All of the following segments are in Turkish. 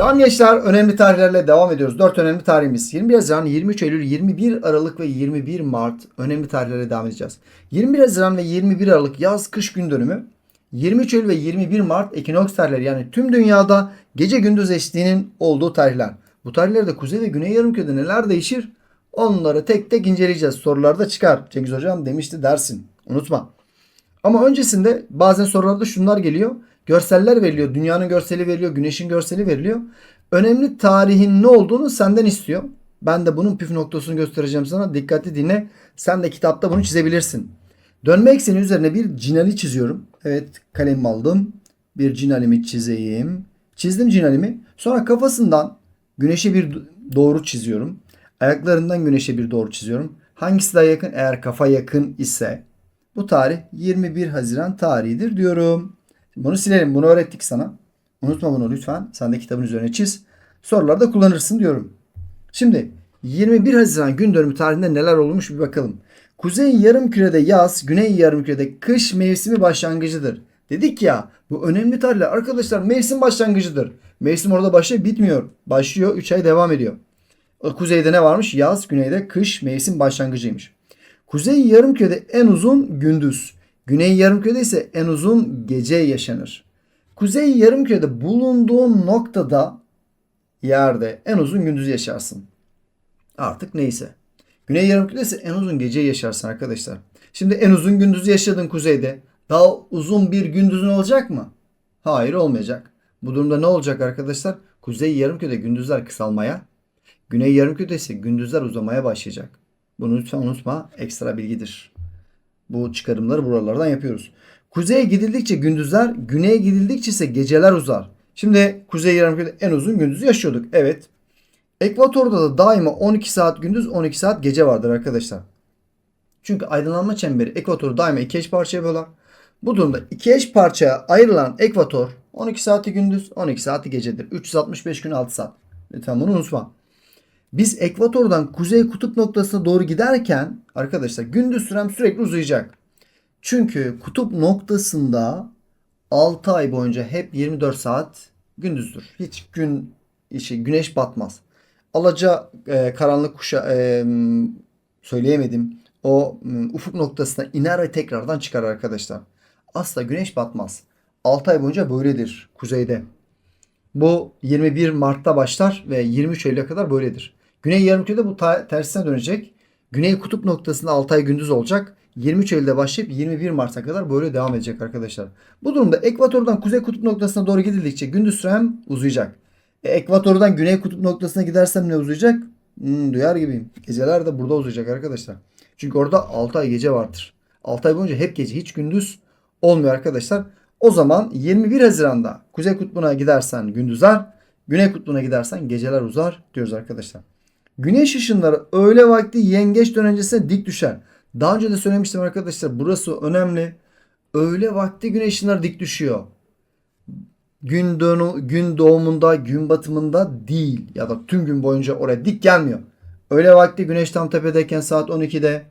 Tamam gençler önemli tarihlerle devam ediyoruz. 4 önemli tarihimiz. 21 Haziran, 23 Eylül, 21 Aralık ve 21 Mart önemli tarihlerle devam edeceğiz. 21 Haziran ve 21 Aralık yaz kış gün dönümü. 23 Eylül ve 21 Mart ekinoks tarihleri yani tüm dünyada gece gündüz eşliğinin olduğu tarihler. Bu tarihlerde kuzey ve güney yarımkürede neler değişir? Onları tek tek inceleyeceğiz. Sorularda çıkar. Cengiz Hocam demişti dersin. Unutma. Ama öncesinde bazen sorularda şunlar geliyor. Görseller veriliyor. Dünyanın görseli veriliyor. Güneşin görseli veriliyor. Önemli tarihin ne olduğunu senden istiyor. Ben de bunun püf noktasını göstereceğim sana. Dikkatli dinle. Sen de kitapta bunu çizebilirsin. Dönme ekseni üzerine bir cinali çiziyorum. Evet kalemimi aldım. Bir cinalimi çizeyim. Çizdim cinalimi. Sonra kafasından güneşe bir doğru çiziyorum. Ayaklarından güneşe bir doğru çiziyorum. Hangisi daha yakın? Eğer kafa yakın ise bu tarih 21 Haziran tarihidir diyorum. Bunu silelim. Bunu öğrettik sana. Unutma bunu lütfen. Sen de kitabın üzerine çiz. Sorularda kullanırsın diyorum. Şimdi 21 Haziran gün dönümü tarihinde neler olmuş bir bakalım. Kuzey yarımkürede yaz, güney yarımkürede kış mevsimi başlangıcıdır. Dedik ya bu önemli tarihler arkadaşlar mevsim başlangıcıdır. Mevsim orada başlıyor bitmiyor. Başlıyor 3 ay devam ediyor. Kuzeyde ne varmış? Yaz, güneyde kış mevsim başlangıcıymış. Kuzey yarımkürede en uzun gündüz. Güney yarımkürede ise en uzun gece yaşanır. Kuzey yarımkürede bulunduğun noktada yerde en uzun gündüz yaşarsın. Artık neyse. Güney yarımkürede ise en uzun gece yaşarsın arkadaşlar. Şimdi en uzun gündüzü yaşadın kuzeyde. Daha uzun bir gündüzün olacak mı? Hayır olmayacak. Bu durumda ne olacak arkadaşlar? Kuzey yarımkürede gündüzler kısalmaya, güney yarımkürede ise gündüzler uzamaya başlayacak. Bunu lütfen unutma. Ekstra bilgidir. Bu çıkarımları buralardan yapıyoruz. Kuzeye gidildikçe gündüzler, güneye gidildikçe ise geceler uzar. Şimdi kuzey yarımkürede en uzun gündüzü yaşıyorduk. Evet. Ekvatorda da daima 12 saat gündüz 12 saat gece vardır arkadaşlar. Çünkü aydınlanma çemberi ekvatoru daima iki eş parçaya böler. Bu durumda iki eş parçaya ayrılan ekvator 12 saati gündüz 12 saati gecedir. 365 gün 6 saat. Lütfen bunu unutma. Biz ekvatordan kuzey kutup noktasına doğru giderken arkadaşlar gündüz sürem sürekli uzayacak. Çünkü kutup noktasında 6 ay boyunca hep 24 saat gündüzdür. Hiç gün işi güneş batmaz. Alaca e, karanlık kuşa e, söyleyemedim. O m, ufuk noktasına iner ve tekrardan çıkar arkadaşlar. Asla güneş batmaz. 6 ay boyunca böyledir kuzeyde. Bu 21 Mart'ta başlar ve 23 Eylül'e kadar böyledir. Güney yarımkürede bu tersine dönecek. Güney kutup noktasında 6 ay gündüz olacak. 23 Eylül'de başlayıp 21 Mart'a kadar böyle devam edecek arkadaşlar. Bu durumda ekvatordan kuzey kutup noktasına doğru gidildikçe gündüz sürem uzayacak. E, ekvatordan güney kutup noktasına gidersem ne uzayacak? Hmm, duyar gibiyim. Geceler de burada uzayacak arkadaşlar. Çünkü orada 6 ay gece vardır. 6 ay boyunca hep gece hiç gündüz olmuyor arkadaşlar. O zaman 21 Haziran'da Kuzey Kutbu'na gidersen gündüzler, Güney Kutbu'na gidersen geceler uzar diyoruz arkadaşlar. Güneş ışınları öğle vakti yengeç dönencesine dik düşer. Daha önce de söylemiştim arkadaşlar burası önemli. Öğle vakti güneş ışınları dik düşüyor. Gün, dönü, gün doğumunda, gün batımında değil ya da tüm gün boyunca oraya dik gelmiyor. Öğle vakti güneş tam tepedeyken saat 12'de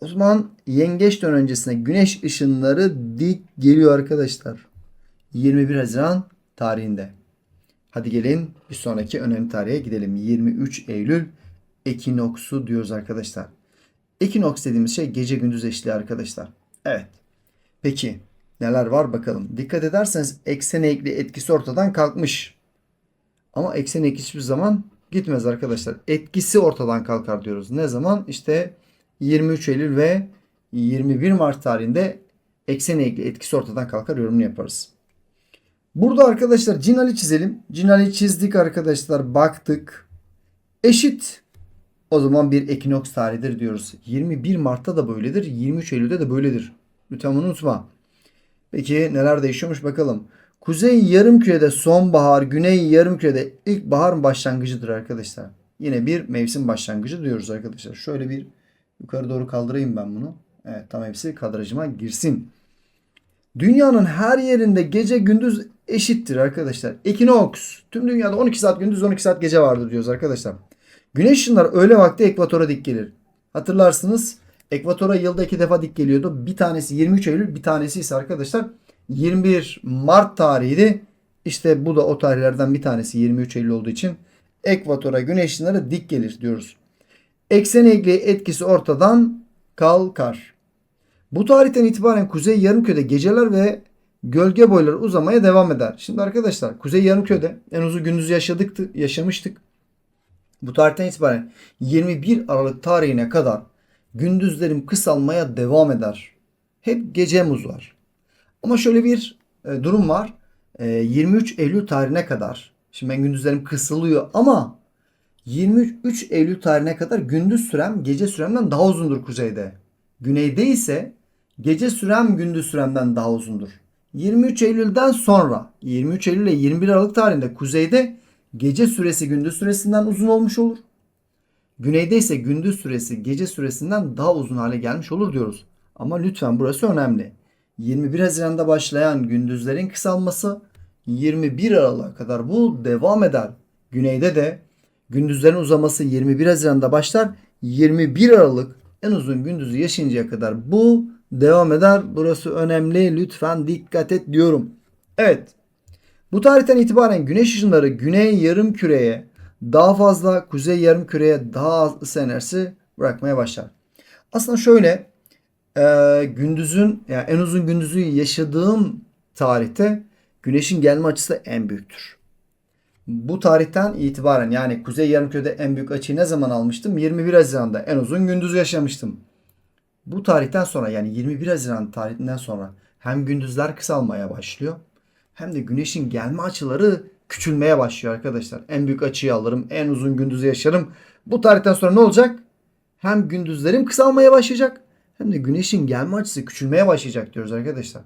o zaman yengeç dönencesine güneş ışınları dik geliyor arkadaşlar. 21 Haziran tarihinde. Hadi gelin bir sonraki önemli tarihe gidelim. 23 Eylül ekinoksu diyoruz arkadaşlar. Ekinoks dediğimiz şey gece gündüz eşliği arkadaşlar. Evet. Peki neler var bakalım. Dikkat ederseniz eksen eğikliği etkisi ortadan kalkmış. Ama eksen eğik hiçbir zaman gitmez arkadaşlar. Etkisi ortadan kalkar diyoruz. Ne zaman? İşte 23 Eylül ve 21 Mart tarihinde eksen eğikliği etkisi ortadan kalkar yorumunu yaparız. Burada arkadaşlar cinali çizelim. Cinali çizdik arkadaşlar. Baktık. Eşit. O zaman bir ekinoks tarihidir diyoruz. 21 Mart'ta da böyledir. 23 Eylül'de de böyledir. Lütfen bunu unutma. Peki neler değişiyormuş bakalım. Kuzey yarımkürede sonbahar, güney yarımkürede ilkbahar başlangıcıdır arkadaşlar. Yine bir mevsim başlangıcı diyoruz arkadaşlar. Şöyle bir yukarı doğru kaldırayım ben bunu. Evet tam hepsi kadrajıma girsin. Dünyanın her yerinde gece gündüz eşittir arkadaşlar. Ekinoks. Tüm dünyada 12 saat gündüz 12 saat gece vardır diyoruz arkadaşlar. Güneş ışınları öğle vakti ekvatora dik gelir. Hatırlarsınız ekvatora yılda iki defa dik geliyordu. Bir tanesi 23 Eylül bir tanesi ise arkadaşlar 21 Mart tarihiydi. İşte bu da o tarihlerden bir tanesi 23 Eylül olduğu için ekvatora güneş ışınları dik gelir diyoruz. Eksen eğikliği etkisi ortadan kalkar. Bu tarihten itibaren Kuzey Yarımküre'de geceler ve gölge boyları uzamaya devam eder. Şimdi arkadaşlar Kuzey Yarımküre'de en uzun gündüz yaşadık, yaşamıştık. Bu tarihten itibaren 21 Aralık tarihine kadar gündüzlerim kısalmaya devam eder. Hep gecem uzar. Ama şöyle bir e, durum var. E, 23 Eylül tarihine kadar. Şimdi ben gündüzlerim kısılıyor ama 23 Eylül tarihine kadar gündüz sürem gece süremden daha uzundur kuzeyde. Güneyde ise gece sürem gündüz süremden daha uzundur. 23 Eylül'den sonra 23 Eylül ile 21 Aralık tarihinde kuzeyde gece süresi gündüz süresinden uzun olmuş olur. Güneyde ise gündüz süresi gece süresinden daha uzun hale gelmiş olur diyoruz. Ama lütfen burası önemli. 21 Haziran'da başlayan gündüzlerin kısalması 21 Aralık'a kadar bu devam eder. Güneyde de gündüzlerin uzaması 21 Haziran'da başlar. 21 Aralık en uzun gündüzü yaşayıncaya kadar bu devam eder. Burası önemli. Lütfen dikkat et diyorum. Evet. Bu tarihten itibaren güneş ışınları güney yarım küreye daha fazla, kuzey yarım küreye daha az ısı enerjisi bırakmaya başlar. Aslında şöyle e, gündüzün yani en uzun gündüzü yaşadığım tarihte güneşin gelme açısı en büyüktür. Bu tarihten itibaren yani kuzey yarımkürede en büyük açıyı ne zaman almıştım? 21 Haziran'da en uzun gündüz yaşamıştım. Bu tarihten sonra yani 21 Haziran tarihinden sonra hem gündüzler kısalmaya başlıyor hem de güneşin gelme açıları küçülmeye başlıyor arkadaşlar. En büyük açıyı alırım, en uzun gündüzü yaşarım. Bu tarihten sonra ne olacak? Hem gündüzlerim kısalmaya başlayacak hem de güneşin gelme açısı küçülmeye başlayacak diyoruz arkadaşlar.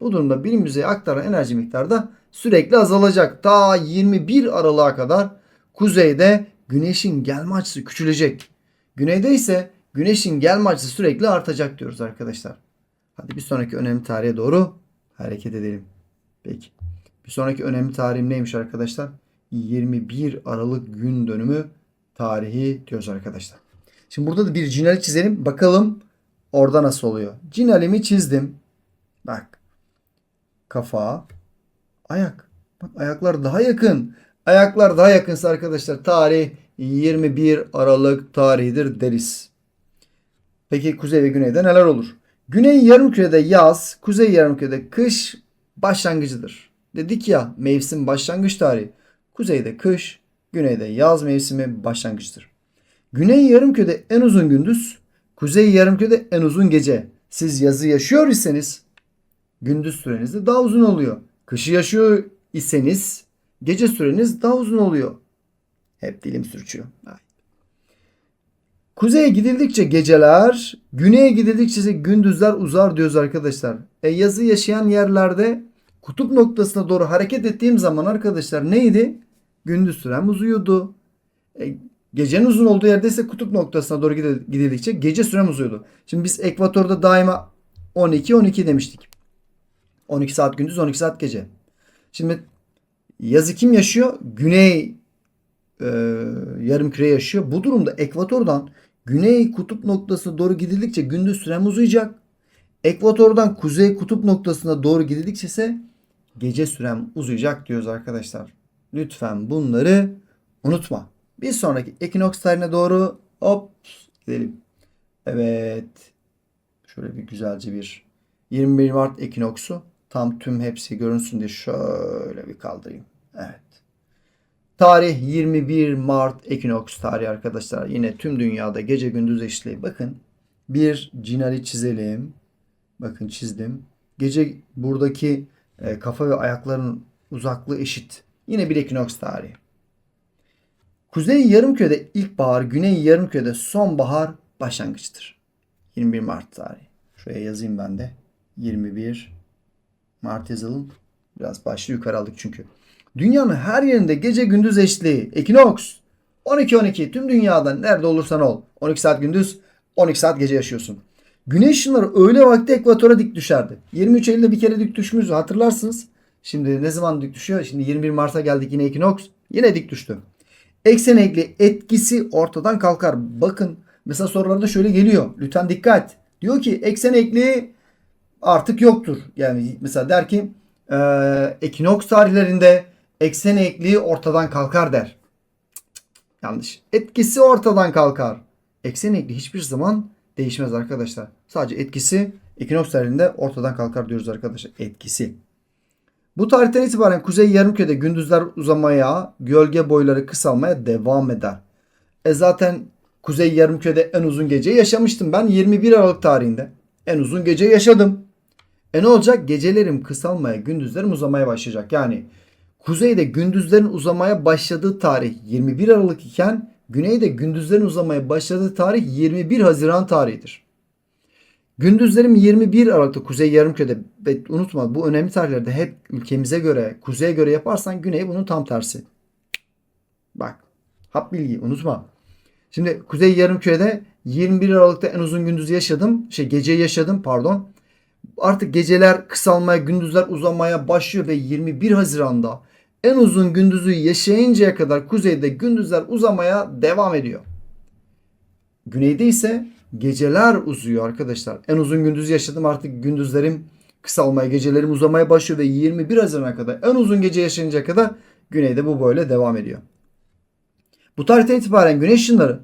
Bu durumda bilim yüzeye aktaran enerji miktarı da sürekli azalacak. Ta 21 Aralık'a kadar kuzeyde güneşin gelme açısı küçülecek. Güneyde ise güneşin gelme açısı sürekli artacak diyoruz arkadaşlar. Hadi bir sonraki önemli tarihe doğru hareket edelim. Peki. Bir sonraki önemli tarihim neymiş arkadaşlar? 21 Aralık gün dönümü tarihi diyoruz arkadaşlar. Şimdi burada da bir cinali çizelim. Bakalım orada nasıl oluyor. Cinalimi çizdim. Bak. Kafa. Ayak. Bak ayaklar daha yakın. Ayaklar daha yakınsa arkadaşlar tarih 21 Aralık tarihidir deriz. Peki kuzey ve güneyde neler olur? Güney yarımkürede yaz, kuzey yarımkürede kış başlangıcıdır. Dedik ya mevsim başlangıç tarihi. Kuzeyde kış, güneyde yaz mevsimi başlangıçtır. Güney yarımkürede en uzun gündüz, kuzey yarımkürede en uzun gece. Siz yazı yaşıyor iseniz gündüz süreniz de daha uzun oluyor. Kışı yaşıyor iseniz gece süreniz daha uzun oluyor. Hep dilim sürçüyor. Kuzeye gidildikçe geceler, güneye gidildikçe ise gündüzler uzar diyoruz arkadaşlar. E yazı yaşayan yerlerde kutup noktasına doğru hareket ettiğim zaman arkadaşlar neydi? Gündüz sürem uzuyordu. E, gecenin uzun olduğu yerde ise kutup noktasına doğru gidildikçe gece sürem uzuyordu. Şimdi biz ekvatorda daima 12-12 demiştik. 12 saat gündüz 12 saat gece. Şimdi yazı kim yaşıyor? Güney e, yarım küre yaşıyor. Bu durumda ekvatordan güney kutup noktasına doğru gidildikçe gündüz sürem uzayacak. Ekvatordan kuzey kutup noktasına doğru gidildikçe ise gece sürem uzayacak diyoruz arkadaşlar. Lütfen bunları unutma. Bir sonraki ekinoks tarihine doğru hop gidelim. Evet. Şöyle bir güzelce bir 21 Mart ekinoksu. Tam tüm hepsi görünsün diye şöyle bir kaldırayım. Evet. Tarih 21 Mart ekinoks tarihi arkadaşlar. Yine tüm dünyada gece gündüz eşitliği. Bakın bir cinali çizelim. Bakın çizdim. Gece buradaki e, kafa ve ayakların uzaklığı eşit. Yine bir ekinoks tarihi. Kuzey yarımkürede ilkbahar, güney yarımkürede sonbahar başlangıçtır. 21 Mart tarihi. Şuraya yazayım ben de. 21 Mart yazalım. Biraz başlı yukarı aldık çünkü. Dünyanın her yerinde gece gündüz eşliği. Ekinoks. 12-12 tüm dünyada nerede olursan ol. 12 saat gündüz 12 saat gece yaşıyorsun. Güneş ışınları öğle vakti ekvatora dik düşerdi. 23 Eylül'de bir kere dik düşmüştü hatırlarsınız. Şimdi ne zaman dik düşüyor? Şimdi 21 Mart'a geldik yine ekinoks. Yine dik düştü. Eksen ekli etkisi ortadan kalkar. Bakın mesela sorularda şöyle geliyor. Lütfen dikkat. Diyor ki eksen ekli artık yoktur. Yani mesela der ki e, ekinoks tarihlerinde eksen eğikliği ortadan kalkar der. Yanlış. Etkisi ortadan kalkar. Eksen eğikliği hiçbir zaman değişmez arkadaşlar. Sadece etkisi ekinoks tarihinde ortadan kalkar diyoruz arkadaşlar. Etkisi. Bu tarihten itibaren Kuzey Yarımküre'de gündüzler uzamaya, gölge boyları kısalmaya devam eder. E zaten Kuzey Yarımküre'de en uzun gece yaşamıştım ben 21 Aralık tarihinde. En uzun gece yaşadım. E ne olacak? Gecelerim kısalmaya, gündüzlerim uzamaya başlayacak. Yani kuzeyde gündüzlerin uzamaya başladığı tarih 21 Aralık iken güneyde gündüzlerin uzamaya başladığı tarih 21 Haziran tarihidir. Gündüzlerim 21 Aralık'ta Kuzey Yarımküre'de unutma bu önemli tarihlerde hep ülkemize göre, kuzeye göre yaparsan güney bunun tam tersi. Bak. Hap bilgi unutma. Şimdi Kuzey Yarımküre'de 21 Aralık'ta en uzun gündüzü yaşadım. Şey geceyi yaşadım pardon. Artık geceler kısalmaya, gündüzler uzamaya başlıyor ve 21 Haziran'da en uzun gündüzü yaşayıncaya kadar kuzeyde gündüzler uzamaya devam ediyor. Güneyde ise geceler uzuyor arkadaşlar. En uzun gündüz yaşadım artık gündüzlerim kısalmaya, gecelerim uzamaya başlıyor ve 21 Haziran'a kadar en uzun gece yaşayıncaya kadar güneyde bu böyle devam ediyor. Bu tarihten itibaren güneş ışınları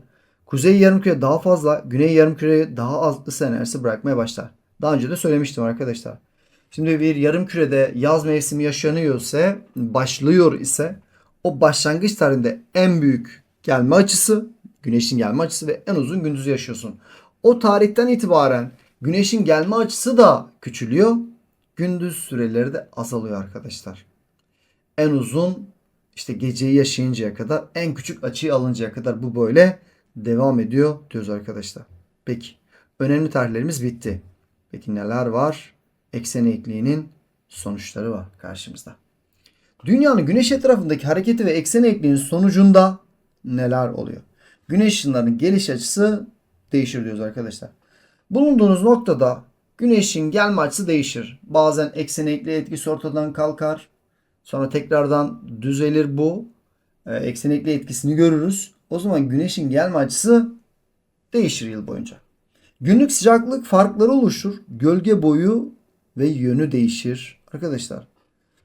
kuzey yarımküre daha fazla, güney yarımküreye daha az ısı enerjisi bırakmaya başlar. Daha önce de söylemiştim arkadaşlar. Şimdi bir yarım kürede yaz mevsimi yaşanıyor ise, başlıyor ise o başlangıç tarihinde en büyük gelme açısı, güneşin gelme açısı ve en uzun gündüzü yaşıyorsun. O tarihten itibaren güneşin gelme açısı da küçülüyor. Gündüz süreleri de azalıyor arkadaşlar. En uzun işte geceyi yaşayıncaya kadar en küçük açıyı alıncaya kadar bu böyle devam ediyor diyoruz arkadaşlar. Peki önemli tarihlerimiz bitti. Peki neler var? Eksen eğikliğinin sonuçları var karşımızda. Dünyanın güneş etrafındaki hareketi ve eksen eğikliğinin sonucunda neler oluyor? Güneş ışınlarının geliş açısı değişir diyoruz arkadaşlar. Bulunduğunuz noktada güneşin gelme açısı değişir. Bazen eksen eğikliği etkisi ortadan kalkar. Sonra tekrardan düzelir bu. Ee, eksen eğikliği etkisini görürüz. O zaman güneşin gelme açısı değişir yıl boyunca. Günlük sıcaklık farkları oluşur. Gölge boyu ve yönü değişir. Arkadaşlar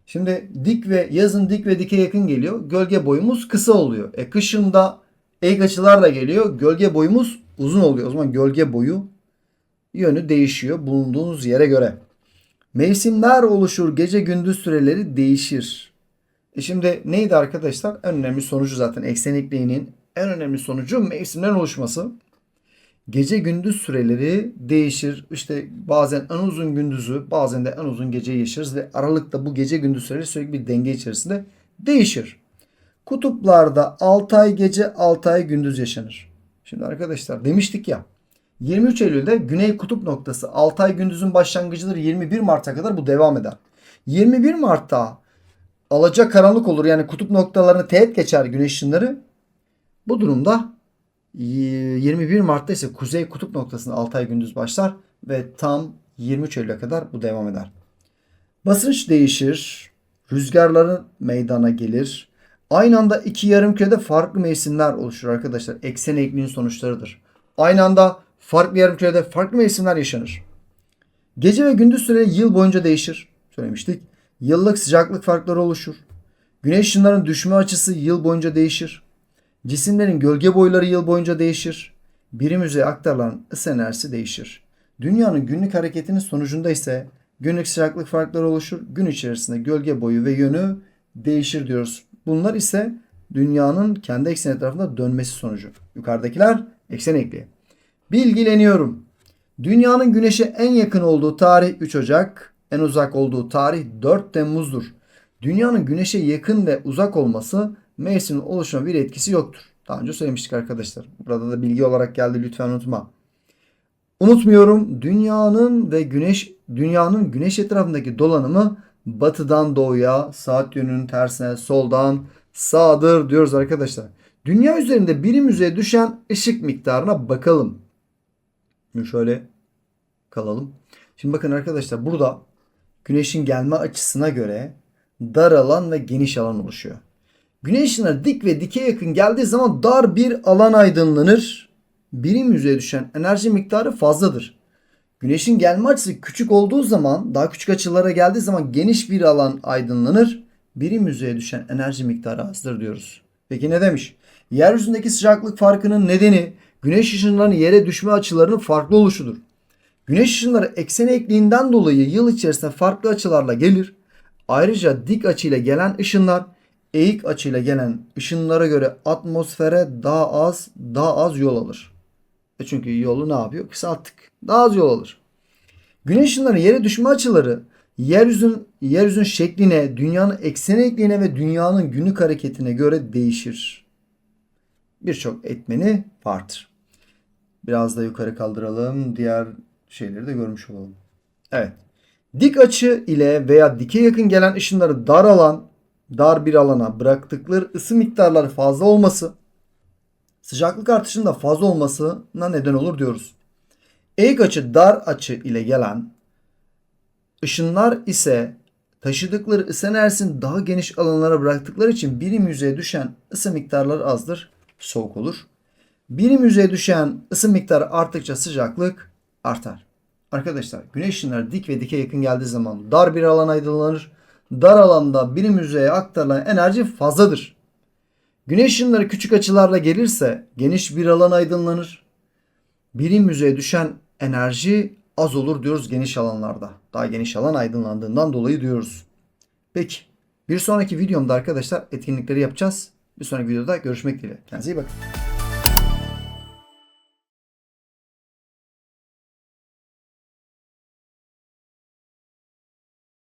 şimdi dik ve yazın dik ve dike yakın geliyor. Gölge boyumuz kısa oluyor. E kışın da eğik açılar da geliyor. Gölge boyumuz uzun oluyor. O zaman gölge boyu yönü değişiyor bulunduğunuz yere göre. Mevsimler oluşur. Gece gündüz süreleri değişir. E şimdi neydi arkadaşlar? En önemli sonucu zaten eksenikliğinin en önemli sonucu mevsimlerin oluşması. Gece gündüz süreleri değişir. İşte bazen en uzun gündüzü bazen de en uzun geceyi yaşarız ve aralıkta bu gece gündüz süreleri sürekli bir denge içerisinde değişir. Kutuplarda 6 ay gece 6 ay gündüz yaşanır. Şimdi arkadaşlar demiştik ya 23 Eylül'de Güney Kutup noktası 6 ay gündüzün başlangıcıdır 21 Mart'a kadar bu devam eder. 21 Mart'ta alaca karanlık olur yani kutup noktalarını teğet geçer güneş ışınları. Bu durumda 21 Mart'ta ise Kuzey Kutup noktasında 6 ay gündüz başlar ve tam 23 Eylül'e kadar bu devam eder. Basınç değişir, rüzgarların meydana gelir. Aynı anda iki yarımkürede farklı mevsimler oluşur arkadaşlar. Eksen eğikliğinin sonuçlarıdır. Aynı anda farklı yarımkürede farklı mevsimler yaşanır. Gece ve gündüz süreleri yıl boyunca değişir. Söylemiştik. Yıllık sıcaklık farkları oluşur. Güneş ışınlarının düşme açısı yıl boyunca değişir. Cisimlerin gölge boyları yıl boyunca değişir. Birim yüzeye aktarılan ısı enerjisi değişir. Dünyanın günlük hareketinin sonucunda ise günlük sıcaklık farkları oluşur. Gün içerisinde gölge boyu ve yönü değişir diyoruz. Bunlar ise dünyanın kendi ekseni etrafında dönmesi sonucu. Yukarıdakiler eksen ekliği. Bilgileniyorum. Dünyanın güneşe en yakın olduğu tarih 3 Ocak, en uzak olduğu tarih 4 Temmuz'dur. Dünyanın güneşe yakın ve uzak olması mevsimin oluşuma bir etkisi yoktur. Daha önce söylemiştik arkadaşlar. Burada da bilgi olarak geldi lütfen unutma. Unutmuyorum dünyanın ve güneş dünyanın güneş etrafındaki dolanımı batıdan doğuya, saat yönünün tersine, soldan sağdır diyoruz arkadaşlar. Dünya üzerinde birim yüzeye düşen ışık miktarına bakalım. Şimdi şöyle kalalım. Şimdi bakın arkadaşlar burada güneşin gelme açısına göre dar alan ve geniş alan oluşuyor. Güneş ışınları dik ve dike yakın geldiği zaman dar bir alan aydınlanır. Birim yüzeye düşen enerji miktarı fazladır. Güneşin gelme açısı küçük olduğu zaman, daha küçük açılara geldiği zaman geniş bir alan aydınlanır. Birim yüzeye düşen enerji miktarı azdır diyoruz. Peki ne demiş? Yeryüzündeki sıcaklık farkının nedeni güneş ışınlarının yere düşme açılarının farklı oluşudur. Güneş ışınları eksen eğikliğinden dolayı yıl içerisinde farklı açılarla gelir. Ayrıca dik açıyla gelen ışınlar eğik açıyla gelen ışınlara göre atmosfere daha az daha az yol alır. E çünkü yolu ne yapıyor? Kısalttık. Daha az yol alır. Güneş ışınlarının yere düşme açıları yeryüzün yeryüzün şekline, dünyanın eksen eğikliğine ve dünyanın günlük hareketine göre değişir. Birçok etmeni vardır. Biraz da yukarı kaldıralım. Diğer şeyleri de görmüş olalım. Evet. Dik açı ile veya dike yakın gelen ışınları dar alan, dar bir alana bıraktıkları ısı miktarları fazla olması, sıcaklık artışının da fazla olmasına neden olur diyoruz. Eğik açı dar açı ile gelen ışınlar ise taşıdıkları ısı enerjisini daha geniş alanlara bıraktıkları için birim yüzeye düşen ısı miktarları azdır, soğuk olur. Birim yüzeye düşen ısı miktarı arttıkça sıcaklık artar. Arkadaşlar güneş ışınları dik ve dike yakın geldiği zaman dar bir alan aydınlanır. Dar alanda birim yüzeye aktarılan enerji fazladır. Güneş ışınları küçük açılarla gelirse geniş bir alan aydınlanır. Birim yüzeye düşen enerji az olur diyoruz geniş alanlarda. Daha geniş alan aydınlandığından dolayı diyoruz. Peki bir sonraki videomda arkadaşlar etkinlikleri yapacağız. Bir sonraki videoda görüşmek dileğiyle. Kendinize iyi bakın.